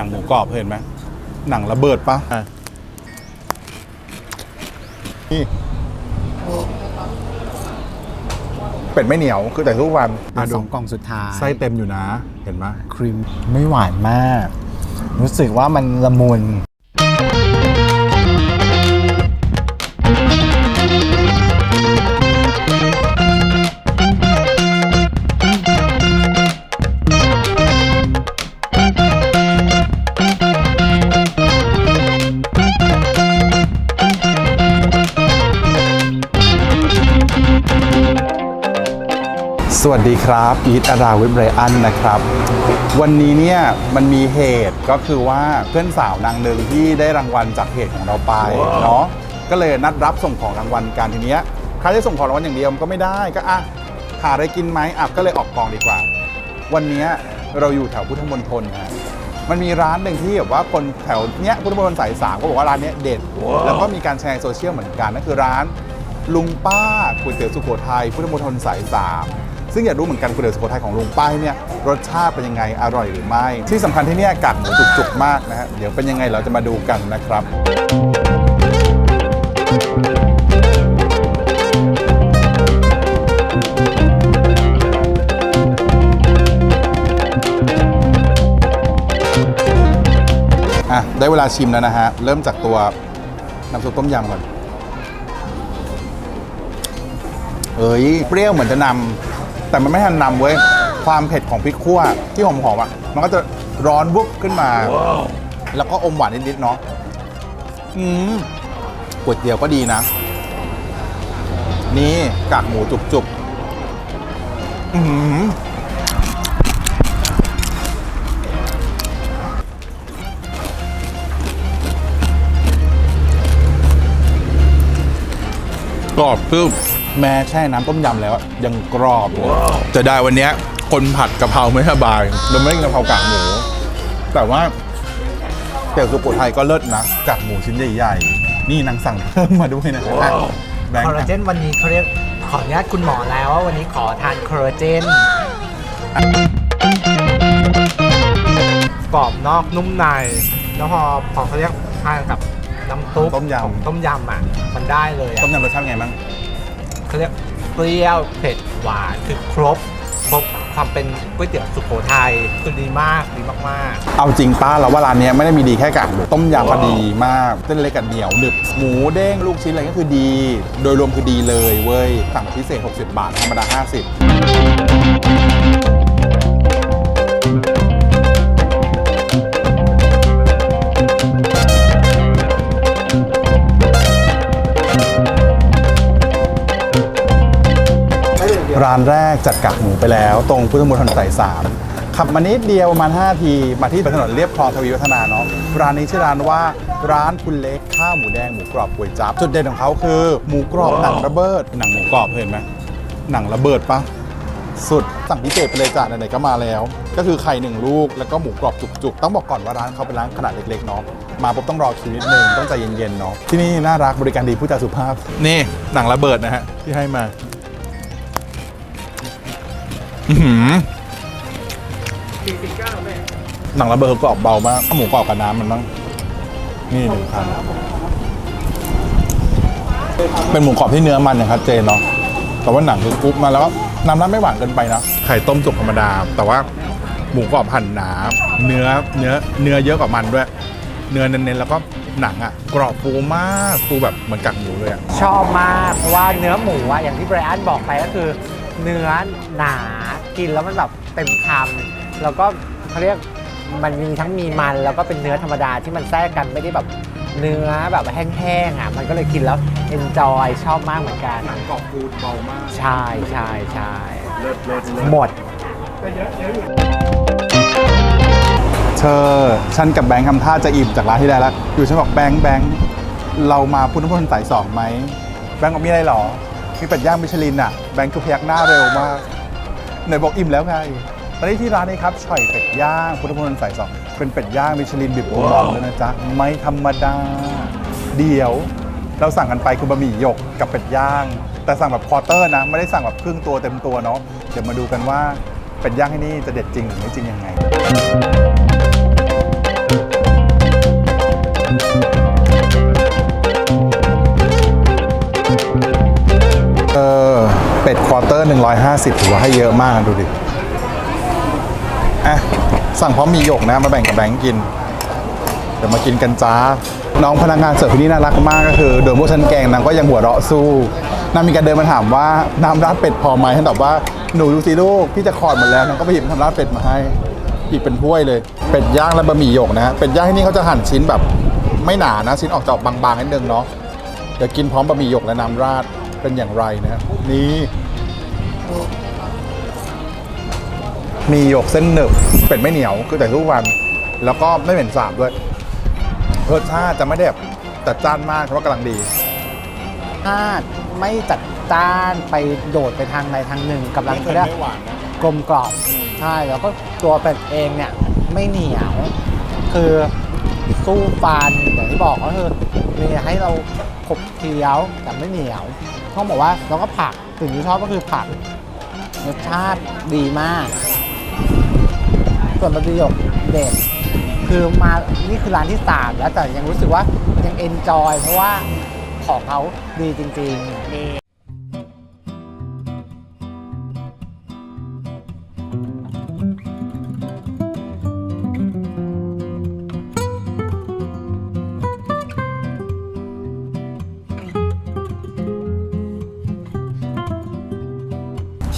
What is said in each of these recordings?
หนังหมูกรอบเห็นไหมหนังระเบิดปะอะนี่เป็ดไม่เหนียวคือแต่ทุกวันเป็นสองกล่องสุดท้าย ไส้เต็มอยู่นะ เห็นไหม ครีมไม่หวานมาก รู้สึกว่ามันละมุน ดีครับอีทอาราวิบไรอันนะครับ วันนี้เนี่ยมันมีเหตุก็คือว่าเพื่อนสาวนางหนึ่งที่ได้รางวัลจากเพจของเราไปเนาะก็เลยนัดรับส่งของรางวัลกันทีเนี้ยใครได้ส่งของรางวัลอย่างเดียวมันก็ไม่ได้ก็อะหาอะไรกินไหมอะก็เลยออกกองดีกว่า วันเนี้ยเราอยู่แถวพุทธมณฑลฮะมันมีร้านหนึ่งที่แบบว่าคนแถวเนี้ยพุทธมณฑลสายสามก็บอกว่าร้านเนี้ยเด็ด แล้วก็มีการแชร์โซเชียลเหมือนกันนั่นคือร้านลุงป้าก๋วยเตี๋ยวสุโขทัยพุทธมณฑลสายสาม ซึ่งอยากรู้เหมือนกันก๋วยเตี๋ยวสุโขทัยของลุงป้ายเนี่ยรสชาติเป็นยังไงอร่อยหรือไม่ ที่สำคัญที่เนี่ยกากหมูจุกๆมากนะฮะเดี๋ยวเป็นยังไงเราจะมาดูกันนะครับอะได้เวลาชิมแล้วนะฮะ เริ่มจากตัวน้ำซุปต้มยำก่อน เอ้ย เปรี้ยวเหมือนจะนำ แต่มันไม่ทันนำเว้ย ความเผ็ดของพริกขั่วที่หอมๆอะ มันก็จะร้อนวุบขึ้นมา แล้วก็อมหวานนิดๆเนาะ อืมก๋วยเตี๋ยวก็ดีนะ นี่กากหมูจุกๆ อือหือกรอบคือ แม้แช่น้ำต้มยำแล้วอะยังกรอบเลยจะได้วันเนี้ยคนผัดกะเพราไม่สบายเราไม่ได้กินกะเพรากากหมู แต่ว่าเตี๋ยวสุโขทัยก็เลิศนะกากหมูชิ้นใหญ่ๆ นี่นางสั่งเพิ่มมาด้วยนะอะแบงคอค์ลลาเจนวันนี้เขาเรียกขออนุญาตคุณหมอแล้วว่าวันนี้ขอทานคอลลาเจนกรอบนอกนุ่มใน แล้วพอพอเขาเรียกทานกับน้ำซุปต้มยต้มยำอะมันได้เลยำอะต้มยำรสชาติไงบ้าง เขาเรียกเปรี้ยวเผ็ดหวานคือครบครบความเป็นก๋วยเตี๋ยวสุโขทัยคือดีมากดีมากๆ เอาจริงป้าเราว่าร้านเนี้ยไม่ได้มีดีแค่กากหมูต้มยำก็ดีมากเส้นเล็กกับเหนียวหนึบหมูเด้งลูกชิ้นอะไรก็คือดี โดยรวมคือดีเลยเว้ยสั่งพิเศษ 60 บาทธรรมดา 50 ร้านแรกจัดกากหมูไปแล้ว ตรงพุทธมณฑลสายสามขับมานิดเดียวประมาณ5ทีมาที่ถนนเรียบคลองทวีวัฒนาเนาะร้านนี้ชื่อร้านว่าร้านคุณเล็กข้าวหมูแดงหมูกรอบก๋วยจั๊บจุดเด่นของเขาคือ หมูกรอบหนังระเบิดหนังหมูกรอบเห็นไหมหนังระเบิดปะสุดสั่งพิเศษไปเลยจ้ะไหนๆก็มาแล้ว ก็คือไข่หนึ่งลูกแล้วก็หมูกรอบจุกๆ ต้องบอกก่อนว่าร้านเขาเป็นร้านขนาดเล็กๆเนาะมาปุ๊บต้องรอคิวนิดนึงต้องใจเย็นๆเนาะที่นี่น่ารักบริการดีผู้จาสุภาพนี่หนังระเบิดนะฮะที่ให้มา อื้อหือหนังระเบิดกรอบเบามากข้าวหมูกรอบกับน้ำมันบ้างนี่หนึ่งคำเป็นหมูกรอบที่เนื้อมันอย่างชัดเจนเนาะแต่ว่าหนังคือกรุบมาแล้วก็น้ำน้ำไม่หวานเกินไปนะไข่ต้มสุกธรรมดา แต่ว่าหมูกรอบหั่นหนา เนื้อเนื้อเนื้อเยอะกว่ามันด้วย เนื้อเน้นๆแล้วก็หนังอะ กรอบฟูมากฟูแบบเหมือนกักหมูเลยอะชอบมากเพราะว่าเนื้อหมูอะอย่างที่ไบรอันบอกไปก็คือ เนื้อหนากินแล้วมันแบบเต็มคำแล้วก็เขาเรียกมันมีทั้งมีมันแล้วก็เป็นเนื้อธรรมดาที่มันแทรกกันไม่ได้แบบเนื้อแบบแห้งๆอะมันก็เลยกินแล้วเอนจอยชอบมากเหมือนกันหนังกรอบฟูเบามากใช่ใช่ใช่เลิศเลิศเลิศหมด เธอฉันกับแบงค์ทำท่าจะอิ่มจากร้านที่แล้วแล้วอยู่ฉันบอกแบงค์แบงค์เรามาพุทธมณฑลสายสองไหมแบงค์บอกมีอะไรหรอ มีเป็ดย่างมิชลินอะแบงค์คือพยักหน้าเร็วมากไหนบอกอิ่มแล้วไงตอนนี้ที่ร้านนี้ครับฉ่อยเป็ดย่างพุทธมณฑลสายสองเป็นเป็ดย่างมิชลินบิบโอมองเลยนะจ๊ะไม่ธรรมดา เดี๋ยว เราสั่งกันไปคือบะหมี่หยกกับเป็ดย่าง แต่สั่งแบบควอเตอร์นะ ไม่ได้สั่งแบบครึ่งตัวเต็มตัวเนาะเดี๋ยวมาดูกันว่าเป็ดย่างที่นี่จะเด็ดจริงหรือไม่จริงยังไง เป็ดควอเตอร์ 150ถือว่าให้เยอะมากนะดูดิ อะ สั่งพร้อมหมีหยกนะ มาแบ่งกับแบงค์กิน เดี๋ยวมากินกันจ้า น้องพนักงานเสิร์ฟที่นี่น่ารักมากก็คือโดนพวกฉันแกงนางก็ยังหัวเราะสู้นางมีการเดินมาถามว่าน้ำราดเป็ดพอไหมฉันตอบว่าหนูดูสิลูกพี่จะคลอดหมดแล้วนางก็ไปหยิบน้ำราดเป็ดมาให้อีกเป็นถ้วยเลย เป็ดย่างและบะหมี่หยกนะฮะเป็ดย่างที่นี่เขาจะหั่นชิ้นแบบไม่หนานะชิ้นออกจะออกบางๆนิดนึงเนาะเดี๋ยวกินพร้อมบะหมี่หยกและน้ำราด เป็นอย่างไรนะฮะนี่มีหยกเส้นหนึบเป็ดไม่เหนียวคือแต่ทุกวัน แล้วก็ไม่เหม็นสาบด้วยรสชาติจะไม่ได้แบบจัดจ้านมากเพราะว่ากำลังดีชาติไม่จัดจ้านไปโดดไปทางใดทางหนึ่งกำลังเขาเรียกกลมกล่อมใช่แล้วก็ตัวเป็ดเองเนี่ยไม่เหนียว คือสู้ฟันอย่างที่บอกก็คือมีให้เราขบเคี้ยวแต่ไม่เหนียว ต้องบอกว่าแล้วก็ผักสิ่งที่ชอบก็คือผักรสชาติดีมาก ส่วนบะหมี่หยกเด็ดคือมานี่คือร้านที่สามแล้วแต่ยังรู้สึกว่ายังเอนจอยเพราะว่าของเขาดีจริงๆมี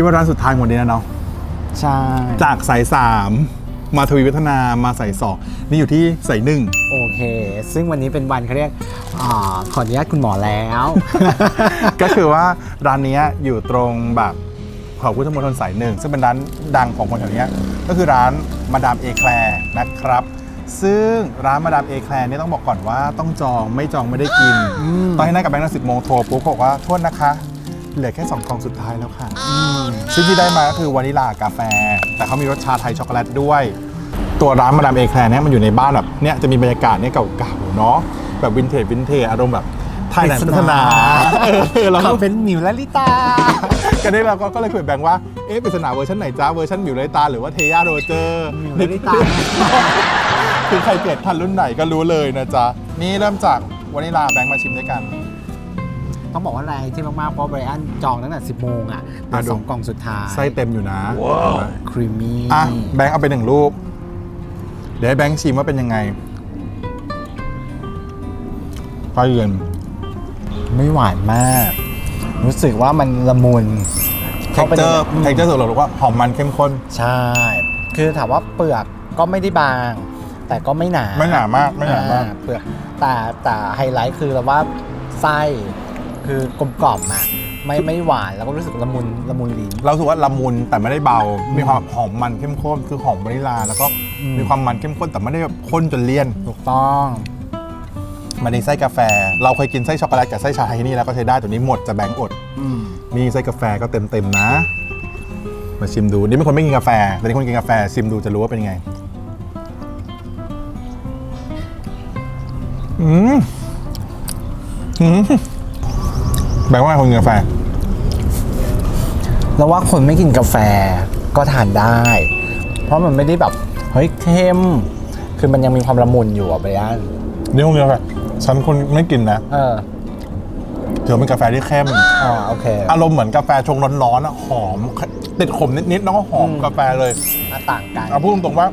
คิดว่าร้านสุดท้ายหมดนี้นะเนาะใช่จากสายสามมาทวีวัฒนามาสายสองนี่อยู่ที่สายหนึ่งโอเค ซึ่งวันนี้เป็นวันเขาเรียกอาขออนุญาตคุณหมอแล้ว ก็คือว่าร้านเนี้ยอยู่ตรงแบบแถวพุทธมณฑลสายหนึ่งซึ่งเป็นร้านดังของคนแถวเนี้ยก็คือร้านมาดามเอแคลร์นะครับซึ่งร้านมาดามเอแคลร์นี่ยต้องบอกก่อนว่าต้องจองไม่จองไม่ได้กินมตอนที่นั่งกับแบงค์นัสิบโมงโทรปุ๊บเขาบอกว่าโทษนะคะ เหลือแค่สองกล่องสุดท้ายแล้วค่ะ ซึ่งที่ได้มาก็คือวานิลากาแฟ แต่เขามีรสชาไทยช็อกโกแลตด้วย ตัวร้านมาดามเอแคลร์เนี่ยมันอยู่ในบ้านแบบเนี่ยจะมีบรรยากาศเนี่ยเก่าๆเนาะแบบวินเทจวินเทจอารมณ์แบบไทยแลนด์พัฒนาเออแล้วก็เขาเป็นหมิวและลิตาก็ได้เราก็ก็เลยคุยกับแบงค์ว่า เอ๊ะปริศนาเวอร์ชันไหนจ้าเวอร์ชันหมิวเลยตา หรือว่าเทย่าโรเจอร์หมิวและลิตาคือใครเกิดทันรุ่นไหนก็รู้เลยนะจ๊ะ นี่เริ่มจากวานิลาแบงค์มาชิมด้วยกัน ต้องบอกว่าอะไรที่มากๆ เพราะไบรอันจองตั้งแต่ 10 โมงอะเหลือะอดู สองกล่องสุดท้ายไส้เต็มอยู่นะครีมมี่อะแบงค์เอาไปหนึ่งลูก เดี๋ยวให้แบงค์ชิมว่าเป็นยังไงก็เยือนไม่หวานมาก รู้สึกว่ามันละมุนเท็กเจอร์เท็กเจอร์สุดเราบอกว่าหอมมันเข้มข้น ใช่ คือถามว่าเปลือกก็ไม่ได้บาง แต่ก็ไม่หนา ไม่หนามากไม่หนามาก อ่เปลือกแต่แต่ไฮไลท์คือเราว่าไส้ คือกลมกล่อมอะไม่ไม่หวานแล้วก็รู้สึกละมุนละมุนลิ้น เราสึกว่าละมุนแต่ไม่ได้เบา มีความหอมมันเข้มข้นคือหอมวานิลา แล้วก็อืม มีความมันเข้มข้นแต่ไม่ได้แบบข้นจนเลี่ยน ถูกต้อง มันในไส้กาแฟ เราเคยกินไส้ช็อกโกแลตกับไส้ชาไทยที่นี่แล้วก็ใช้ได้ตัวนี้หมดจะแบงค์อด อืมนี่ไส้กาแฟก็เต็มๆนะ มาชิมดู นี่เป็นคนไม่กินกาแฟ แต่นี่คนกินกาแฟชิมดูจะรู้ว่าเป็นยังไง อืมอืม แบงค์ว่าคนกินกาแฟ แล้วว่าคนไม่กินกาแฟก็ทานได้ เพราะมันไม่ได้แบบเฮ้ยเข้ม คือมันยังมีความละมุนอยู่อะไบรอันนี่คนกินกาแฟฉันคนไม่กินนะเออถือเป็นกาแฟที่เข้มอ๋อโอเคอารมณ์เหมือนกาแฟชงร้อนๆอะหอม ติดขมนิดๆแล้วก็หอมอืมกาแฟเลยอะต่างกัน เอาพูดตรงๆว่า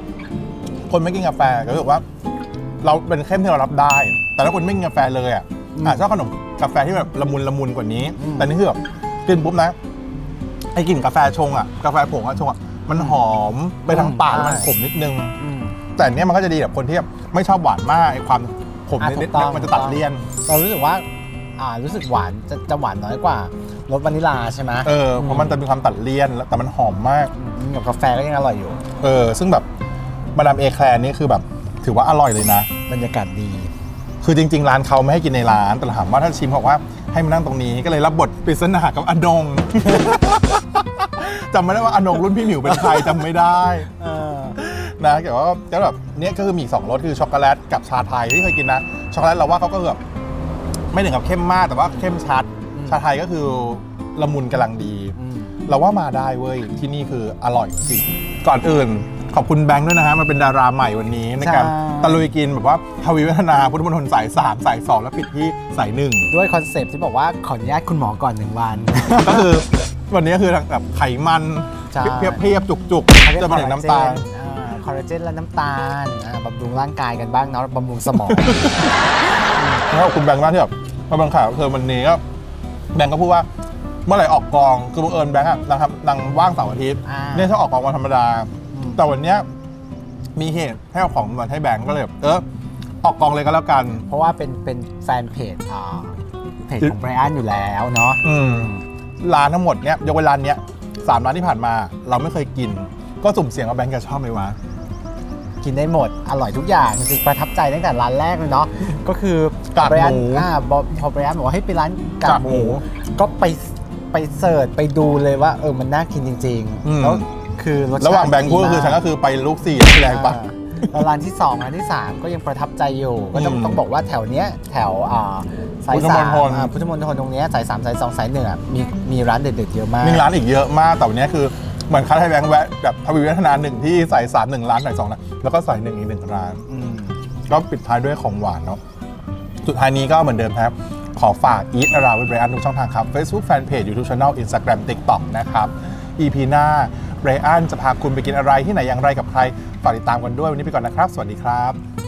คนไม่กินกาแฟก็รู้สึกว่า เราเป็นเข้มที่เรารับได้ แต่ถ้าคนไม่กินกาแฟเลยอะอืมอาจจะชอบขนม กาแฟที่แบบละมุนละมุนกว่านี้อืมแต่นี่คือแบบกินปุ๊บนะไอ้กลิ่นกาแฟชงอะกาแฟผงอะชงอะมันหอมไปทางปากแล้วมันขมนิดนึงอืมแต่อันเนี้ยมันก็จะดีแบบคนที่แบบไม่ชอบหวานมากไอ้ความขมอะนิดถูกต้องๆมันจะตัดเลี่ยน เรารู้สึกว่าอ่ารู้สึกหวานจะจะหวานน้อยกว่ารสวานิลาใช่ไหมเออเพราะมันจะมีความตัดเลี่ยนแล้วแต่มันหอมมากอืมกับกาแฟก็ยังอร่อยอยู่ เออ ซึ่งแบบมาดามเอแคลร์นี่คือแบบ ถือว่าอร่อยเลยนะ บรรยากาศดี คือจริง ๆ ร้านเขาไม่ให้กินในร้าน แต่ถามว่าถ้าชิมเขาบอกว่าให้มานั่งตรงนี้ก็เลยรับบทปริศนากับอนง จำไม่ได้ว่าอนงรุ่นพี่หมิวเป็นใครจำไม่ได้เออนะแต่ว่าก็แบบเนี้ยก็คือมีสองรสคือช็อกโกแลตกับชาไทยที่เคยกินนะช็อกโกแลตเราว่าเขาก็แบบไม่ถึงกับเข้มมากแต่ว่าเข้มชัดอืมชาไทยก็คือละมุนกำลังดีอืมเราว่ามาได้เว้ยที่นี่คืออร่อยจริงก่อนอื่น ขอบคุณแบงค์ด้วยนะฮะมาเป็นดาราใหม่วันนี้ในการใช่ ตะลุยกินแบบว่าทวีวัฒนาพุทธมณฑลสาย3สาย2แล้วปิดที่สายหนึ่ง ด้วยคอนเซปต์ที่บอกว่าขออนุญาตคุณหมอก่อนหนึ่งวัน ก็คือวันนี้ก็คือแบบไขมันใช่ เพียบเพียบๆจุกเขาเรียๆกจะมาถึงน้ำตาล คอลลาเจนและน้ำตาลอ่าบำรุงร่างกายกันบ้างเนาะบำรุงสมอง แล้วขอบคุณแบงค์มากที่แบบมาบังข่าวเธอวันนี้ก็แบงค์ก็พูดว่าเมื่อไหร่ออกกองคือบังเอิญแบงค์อะนะครับนางว่างเสาร์อาทิตย์อ่า เนี่ยชอบออกกองวันธรรมดาอืม แต่วันเนี้ยมีเหตุให้เอาของมาให้แบงค์ก็เลยแบบเออออกกองเลยก็แล้วกัน เพราะว่าเป็นเป็นแฟนเพจอ่าเพจของไบรอันอยู่แล้วเนาะอืมร้านทั้งหมดเนี้ยยกเว้นร้านเนี้ยสามร้านที่ผ่านมา เราไม่เคยกิน ก็สุ่มเสี่ยงว่าแบงค์จะชอบไหมวะ กินได้หมด อร่อยทุกอย่างจริงๆประทับใจตั้งแต่ร้านแรกเลยเนาะก็คือกากหมู ไบรอันอ่าบอกพอไบรอันบอกว่าให้ไปร้านกากกากหหมูมู ก็ไปไปเสิร์ชไปดูเลยว่าเออมันน่ากินจริง อืม ๆ แล้ว คือรสชาติระหว่างแบงค์พูดก็คือมากฉันก็คือไปลูกสี่แรงปะอ่าแล้วร้านที่2ร้านที่ 3 ก็ยังประทับใจอยู่ ก็ต้องอืมต้องบอกว่าแถวเนี้ยแถวอ่าสายพุทธสามณฑล อ่าพุทธมณฑลตรงเนี้ยสายสามสายสองสายหนึ่งอะมีมีร้านเด็ดๆเยอะมาก มีร้านอีกเยอะมากแต่วันนี้คือเหมือนคัดให้แบงค์แวะแบบทวีวัฒนาหนึ่งที่ใส่สามหนึ่งร้านใส่สองร้านแล้วก็ใส่หนึ่งอีกหนึ่งร้าน อืม ก็ปิดท้ายด้วยของหวานเนาะ สุดท้ายนี้ก็เหมือนเดิมครับ ขอฝาก Eat Around with Brian ทุกช่องทางครับ Facebook Fanpage YouTube Channel Instagram TikTok นะครับ EP หน้า รอันจะพาคุณไปกินอะไรที่ไหนอย่างไรกับใครฝากติดตามกันด้วยวันนี้ไปก่อนนะครับ สวัสดีครับ